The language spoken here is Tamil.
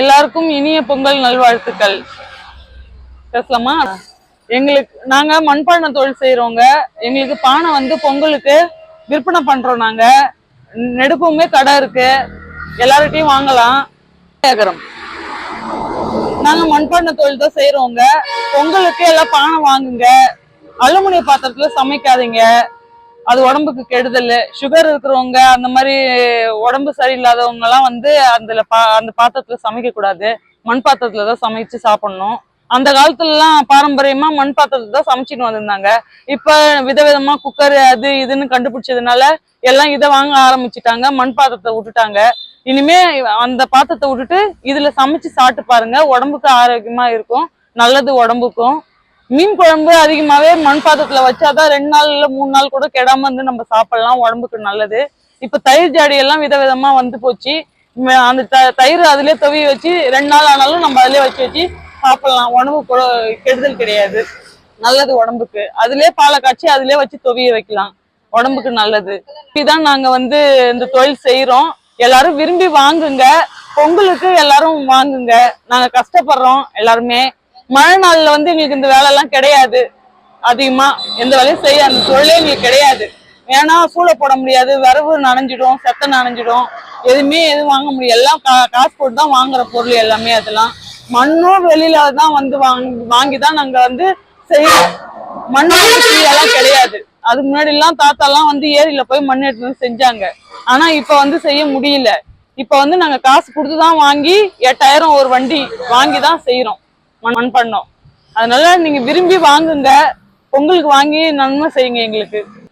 எல்லாருக்கும் இனிய பொங்கல் நல்வாழ்த்துக்கள். பேசலாமா? எங்களுக்கு நாங்க மண்பானை தொழில் செய்யறோங்க எங்களுக்கு பானை வந்து பொங்கலுக்கு விற்பனை பண்றோம் நாங்க. நெடுப்புமே கடை இருக்கு. எல்லார்கிட்டயும் வாங்கலாம். கேக்குறோம் நாங்க மண்பானை தொழில் தான் செய்யறோங்க பொங்கலுக்கு எல்லாம் பானை வாங்குங்க. அலுமினிய பாத்திரத்துல சமைக்காதீங்க. அது உடம்புக்கு கெடுதல் சுகர் இருக்கிறவங்க அந்த மாதிரி உடம்பு சரியில்லாதவங்க எல்லாம் வந்து அதுல பா அந்த பாத்திரத்துல சமைக்க கூடாது மண் பாத்திரத்துல தான் சமைச்சு சாப்பிடணும். அந்த காலத்துல எல்லாம் பாரம்பரியமா மண் பாத்திரத்துல தான் சமைச்சிட்டு வந்திருந்தாங்க. இப்ப விதவிதமா குக்கர் அது இதுன்னு கண்டுபிடிச்சதுனால எல்லாம் இதை வாங்க ஆரம்பிச்சிட்டாங்க மண் பாத்திரத்தை விட்டுட்டாங்க. இனிமே அந்த பாத்திரத்தை விட்டுட்டு இதுல சமைச்சு சாப்பிட்டு பாருங்க உடம்புக்கு ஆரோக்கியமா இருக்கும் நல்லது உடம்புக்கும். மீன் குழம்பு அதிகமாவே மண் பாத்திரத்துல வச்சாதான் ரெண்டு நாள் இல்ல மூணு நாள் கூட கெடாம வந்து நம்ம சாப்பிடலாம். உடம்புக்கு நல்லது. இப்ப தயிர் ஜாடி எல்லாம் விதவிதமா வந்து போச்சு. அந்த த- தயிர் அதுலயே துவி வச்சு ரெண்டு நாள் ஆனாலும் நம்ம அதுலயே வச்சு வச்சு சாப்பிடலாம். உடம்பு கூட கெடுதல் கிடையாது. நல்லது உடம்புக்கு. அதுலயே பாலை காய்ச்சி அதுலயே வச்சு துவிய வைக்கலாம். உடம்புக்கு நல்லது. இப்படிதான் நாங்க வந்து இந்த தொழில் செய்யறோம் எல்லாரும் விரும்பி வாங்குங்க. பொங்கலுக்கு எல்லாரும் வாங்குங்க. நாங்க கஷ்டப்படுறோம். எல்லாருமே மழை நாள்ல வந்து எங்களுக்கு இந்த வேலை எல்லாம் கிடையாது. அதிகமா எந்த வேலையும் செய்ய அந்த தொழிலே எங்களுக்கு கிடையாது. ஏன்னா சூளை போட முடியாது வரவு நனைஞ்சிடும் செத்த நனைஞ்சிடும். எதுவுமே எதுவும் வாங்க முடியும் எல்லாம் கா- காசு போட்டு தான் வாங்குற பொருள் எல்லாமே அதெல்லாம். மண்ணும் வெளியில தான் வந்து வாங்கி வாங்கி தான் நாங்க வந்து செய்யறோம். மண்ணும் எல்லாம் கிடையாது. அதுக்கு முன்னாடி எல்லாம் தாத்தா எல்லாம் வந்து ஏரியில போய் மண் எடுத்து வந்து செஞ்சாங்க. ஆனா இப்ப வந்து செய்ய முடியல. இப்ப வந்து நாங்க காசு கொடுத்து தான் வாங்கி எட்டாயிரம் ஒரு வண்டி வாங்கி தான் செய்யறோம். மண் பண்ணோம் அதனால நீங்க விரும்பி வாங்குங்க. பொங்கலுக்கு வாங்கி நன்மை செய்யுங்க எங்களுக்கு.